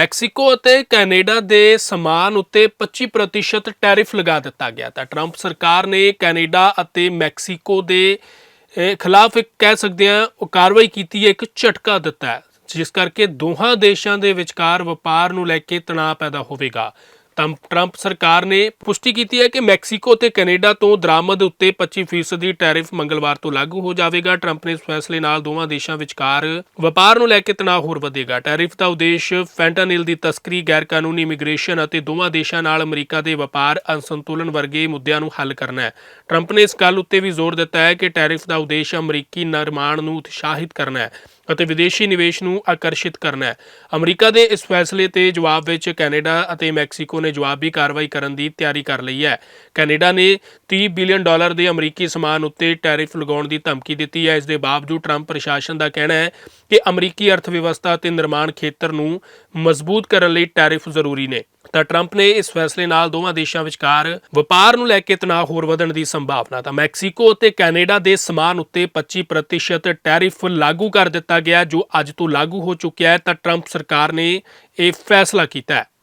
Mexico ਅਤੇ Canada ਦੇ ਸਮਾਨ ਉੱਤੇ 25% ਟੈਰਿਫ ਲਗਾ ਦਿੱਤਾ ਗਿਆ ਤਾਂ ਟਰੰਪ ਸਰਕਾਰ ਨੇ ਕੈਨੇਡਾ ਅਤੇ ਮੈਕਸੀਕੋ ਦੇ ਖਿਲਾਫ ਇੱਕ ਕਹਿ ਸਕਦੇ ਹਾਂ, ਉਹ ਕਾਰਵਾਈ ਕੀਤੀ ਹੈ ਇੱਕ ਝਟਕਾ ਦਿੱਤਾ ਜਿਸ ਕਰਕੇ ਦੋਹਾਂ ਦੇਸ਼ਾਂ ਦੇ ਵਿਚਕਾਰ ਵਪਾਰ ਨੂੰ ਲੈ ਕੇ ਤਣਾਅ ਪੈਦਾ ਹੋਵੇਗਾ। ਟਰੰਪ ਸਰਕਾਰ ਨੇ ਪੁਸ਼ਟੀ ਕੀਤੀ ਹੈ ਕਿ ਮੈਕਸੀਕੋ ਤੇ ਕੈਨੇਡਾ ਤੋਂ ਦਰਾਮਦ ਉੱਤੇ 25% ਦੀ ਟੈਰਿਫ ਮੰਗਲਵਾਰ ਤੋਂ ਲਾਗੂ ਹੋ ਜਾਵੇਗਾ। ਟਰੰਪ ਨੇ ਇਸ ਫੈਸਲੇ ਨਾਲ ਦੋਵਾਂ ਦੇਸ਼ਾਂ ਵਿਚਕਾਰ ਵਪਾਰ ਨੂੰ ਲੈ ਕੇ ਤਣਾਅ ਹੋਰ ਵਧੇਗਾ। ਟੈਰਿਫ ਦਾ ਉਦੇਸ਼ ਫੈਂਟਾਨਿਲ ਦੀ ਤਸਕਰੀ ਗੈਰ ਕਾਨੂੰਨੀ ਇਮੀਗ੍ਰੇਸ਼ਨ ਅਤੇ ਦੋਵਾਂ ਦੇਸ਼ਾਂ ਨਾਲ ਅਮਰੀਕਾ ਦੇ ਵਪਾਰ ਅਸੰਤੁਲਨ ਵਰਗੇ ਮੁੱਦਿਆਂ ਨੂੰ ਹੱਲ ਕਰਨਾ ਹੈ। ਟਰੰਪ ਨੇ ਇਸ ਗੱਲ ਉੱਤੇ ਵੀ ਜ਼ੋਰ ਦਿੱਤਾ ਹੈ ਕਿ ਟੈਰਿਫ ਦਾ ਉਦੇਸ਼ ਅਮਰੀਕੀ ਨਿਰਮਾਣ ਨੂੰ ਉਤਸ਼ਾਹਿਤ ਕਰਨਾ ਹੈ ਅਤੇ ਵਿਦੇਸ਼ੀ ਨਿਵੇਸ਼ ਨੂੰ ਆਕਰਸ਼ਿਤ ਕਰਨਾ ਹੈ। ਅਮਰੀਕਾ ਦੇ ਇਸ ਫੈਸਲੇ ਤੇ ਜਵਾਬ ਵਿੱਚ ਕੈਨੇਡਾ ਅਤੇ ਮੈਕਸੀਕੋ ਨੇ ਜਵਾਬੀ ਕਾਰਵਾਈ ਕਰਨ ਦੀ ਤਿਆਰੀ ਕਰ ਲਈ ਹੈ। ਕੈਨੇਡਾ ਨੇ 30 ਬਿਲੀਅਨ ਡਾਲਰ ਦੇ ਅਮਰੀਕੀ ਸਮਾਨ ਉੱਤੇ ਟੈਰਿਫ ਲਗਾਉਣ ਦੀ ਧਮਕੀ ਦਿੱਤੀ ਹੈ। ਇਸ ਦੇ ਬਾਵਜੂਦ ਟਰੰਪ ਪ੍ਰਸ਼ਾਸਨ ਦਾ ਕਹਿਣਾ ਹੈ ਕਿ ਅਮਰੀਕੀ ਅਰਥ ਵਿਵਸਥਾ ਅਤੇ ਨਿਰਮਾਣ ਖੇਤਰ ਨੂੰ ਮਜ਼ਬੂਤ ਕਰਨ ਲਈ ਟੈਰਿਫ ਜ਼ਰੂਰੀ ਨੇ। ਤਾਂ ਟਰੰਪ ਨੇ ਇਸ ਫੈਸਲੇ ਨਾਲ ਦੋਵਾਂ ਦੇਸ਼ਾਂ ਵਿਚਕਾਰ ਵਪਾਰ ਨੂੰ ਲੈ ਕੇ ਤਣਾਅ ਹੋਰ ਵਧਣ ਦੀ ਸੰਭਾਵਨਾ ਤਾਂ ਮੈਕਸੀਕੋ ਅਤੇ ਕੈਨੇਡਾ ਦੇ ਸਮਾਨ ਉੱਤੇ 25% ਟੈਰਿਫ ਲਾਗੂ ਕਰ ਦਿੱਤਾ ਗਿਆ, ਜੋ ਅੱਜ ਤੋਂ ਲਾਗੂ ਹੋ ਚੁੱਕਿਆ ਹੈ। ਤਾਂ ਟਰੰਪ ਸਰਕਾਰ ਨੇ ਇਹ ਫੈਸਲਾ ਕੀਤਾ ਹੈ।